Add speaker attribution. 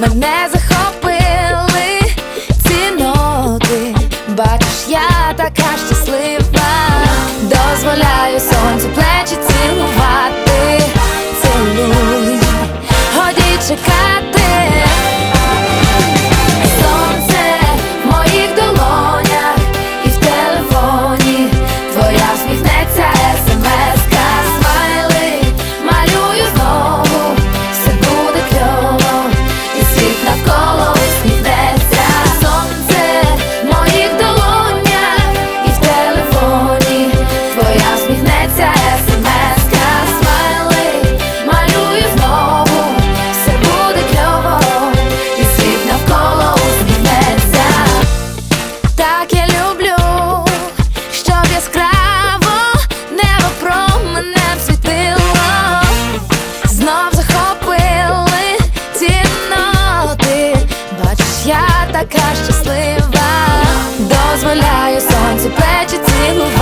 Speaker 1: мене захопили ці ноти. Бачиш, я така щаслива, дозволяю сонцю плечі цілувати, цілуй, годі чекати. така щаслива, дозволяю сонцю плечі цілувати.